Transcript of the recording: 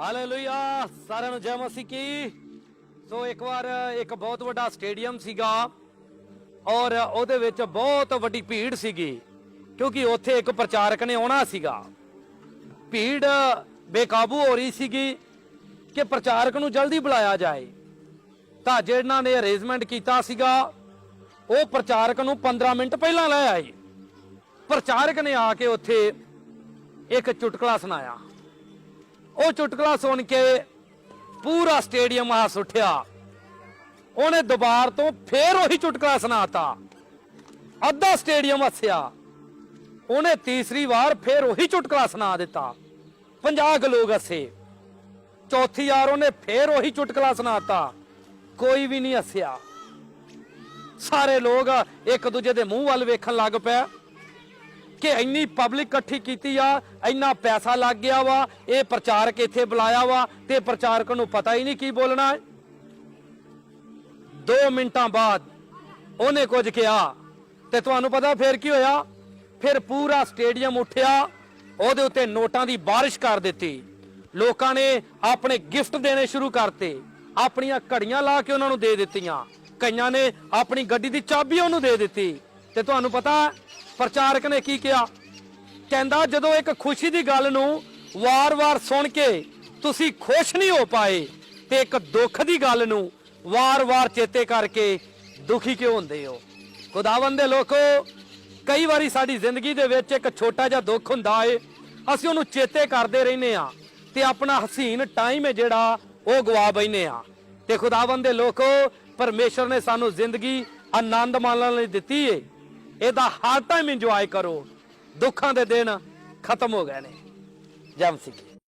Hallelujah ਸਾਰਿਆਂ ਨੂੰ ਜੈ ਮਸੀਹ ਕੀ? ਸੋ ਇੱਕ ਵਾਰ ਇੱਕ ਬਹੁਤ ਵੱਡਾ ਸਟੇਡੀਅਮ ਸੀਗਾ ਔਰ ਉਹਦੇ ਵਿੱਚ ਬਹੁਤ ਵੱਡੀ ਭੀੜ ਸੀਗੀ, ਕਿਉਂਕਿ ਉੱਥੇ ਇੱਕ ਪ੍ਰਚਾਰਕ ਨੇ ਆਉਣਾ ਸੀਗਾ। ਭੀੜ ਬੇਕਾਬੂ ਹੋ ਰਹੀ ਸੀਗੀ ਕਿ ਪ੍ਰਚਾਰਕ ਨੂੰ ਜਲਦੀ ਬੁਲਾਇਆ ਜਾਏ। ਤਾਂ ਜਿਹਨਾਂ ਨੇ ਅਰੇਂਜਮੈਂਟ ਕੀਤਾ ਸੀਗਾ, ਉਹ ਪ੍ਰਚਾਰਕ ਨੂੰ 15 ਮਿੰਟ ਪਹਿਲਾਂ ਲੈ ਆਏ। ਪ੍ਰਚਾਰਕ ਨੇ ਆ ਕੇ ਉੱਥੇ ਇੱਕ ਚੁਟਕਲਾ ਸੁਣਾਇਆ। ਉਹ ਚੁਟਕਲਾ ਸੁਣ ਕੇ ਪੂਰਾ ਸਟੇਡੀਅਮ ਹੱਸ ਉੱਠਿਆ। ਉਹਨੇ ਦੁਬਾਰ ਤੋਂ ਫੇਰ ਉਹੀ ਚੁਟਕਲਾ ਸੁਣਾਤਾ। ਅੱਧਾ ਸਟੇਡੀਅਮ ਹੱਸਿਆ। ਉਹਨੇ ਤੀਸਰੀ ਵਾਰ ਫੇਰ ਉਹੀ ਚੁਟਕਲਾ ਸੁਣਾ ਦਿੱਤਾ। 50 ਕੁ ਲੋਕ ਹੱਸੇ। ਚੌਥੀ ਵਾਰ ਉਹਨੇ ਫੇਰ ਉਹੀ ਚੁਟਕਲਾ ਸੁਣਾਤਾ। ਕੋਈ ਵੀ ਨਹੀਂ ਹੱਸਿਆ। ਸਾਰੇ ਲੋਕ ਇੱਕ ਦੂਜੇ ਦੇ ਮੂੰਹ ਵੱਲ ਵੇਖਣ ਲੱਗ ਪਿਆ। ਕਿ ਇੰਨੀ ਪਬਲਿਕ ਇਕੱਠੀ ਕੀਤੀ ਆ, ਇੰਨਾ ਪੈਸਾ ਲੱਗ ਗਿਆ ਵਾ, ਇਹ ਪ੍ਰਚਾਰਕ ਇੱਥੇ ਬੁਲਾਇਆ ਵਾ ਤੇ ਪ੍ਰਚਾਰਕ ਨੂੰ ਪਤਾ ਹੀ ਨਹੀਂ ਕੀ ਬੋਲਣਾ ਹੈ। 2 ਮਿੰਟਾਂ ਬਾਅਦ ਉਹਨੇ ਕੁਝ ਕਿਹਾ ਤੇ ਤੁਹਾਨੂੰ ਪਤਾ ਫਿਰ ਕੀ ਹੋਇਆ? ਫਿਰ ਪੂਰਾ ਸਟੇਡੀਅਮ ਉੱਠਿਆ, ਉਹਦੇ ਉੱਤੇ ਨੋਟਾਂ ਦੀ ਬਾਰਿਸ਼ ਕਰ ਦਿੱਤੀ। ਲੋਕਾਂ ਨੇ ਆਪਣੇ ਗਿਫਟ ਦੇਣੇ ਸ਼ੁਰੂ ਕਰਤੇ, ਆਪਣੀਆਂ ਘੜੀਆਂ ਲਾ ਕੇ ਉਹਨਾਂ ਨੂੰ ਦੇ ਦਿੱਤੀਆਂ। ਕਈਆਂ ਨੇ ਆਪਣੀ ਗੱਡੀ ਦੀ ਚਾਬੀ ਉਹਨੂੰ ਦੇ ਦਿੱਤੀ। ਤੇ ਤੁਹਾਨੂੰ ਪਤਾ ਪ੍ਰਚਾਰਕ ਨੇ ਕੀ ਕਿਹਾ? ਕਹਿੰਦਾ, ਜਦੋਂ ਇੱਕ ਖੁਸ਼ੀ ਦੀ ਗੱਲ ਨੂੰ ਵਾਰ-ਵਾਰ ਸੁਣ ਕੇ ਤੁਸੀਂ ਖੁਸ਼ ਨਹੀਂ ਹੋ ਪਾਏ, ਤੇ ਇੱਕ ਦੁੱਖ ਦੀ ਗੱਲ ਨੂੰ ਵਾਰ-ਵਾਰ ਚੇਤੇ ਕਰਕੇ ਦੁਖੀ ਕਿਉਂ ਹੁੰਦੇ ਹੋ? ਖੁਦਾਵੰਦ ਦੇ ਲੋਕੋ, ਕਈ ਵਾਰੀ ਸਾਡੀ ਜ਼ਿੰਦਗੀ ਦੇ ਵਿੱਚ ਇੱਕ ਛੋਟਾ ਜਿਹਾ ਦੁੱਖ ਹੁੰਦਾ ਏ। ਅਸੀਂ ਉਹਨੂੰ ਚੇਤੇ ਕਰਦੇ ਰਹਿੰਦੇ ਆ ਤੇ ਆਪਣਾ ਹਸੀਨ ਟਾਈਮ ਹੈ ਜਿਹੜਾ ਉਹ ਗਵਾ ਬੈਨੇ ਆ ਤੇ ਖੁਦਾਵੰਦ ਦੇ ਲੋਕੋ, ਪਰਮੇਸ਼ਰ ਨੇ ਸਾਨੂੰ ਜ਼ਿੰਦਗੀ ਆਨੰਦ ਮਾਣਨ ਲਈ ਦਿੱਤੀ ਏ। ਇਹਦਾ ਹਰ ਟਾਈਮ ਇੰਜੋਏ ਕਰੋ। ਦੁੱਖਾਂ ਦੇ ਦਿਨ ਖਤਮ ਹੋ ਗਏ ਨੇ। ਜੈ ਮਸੀਹ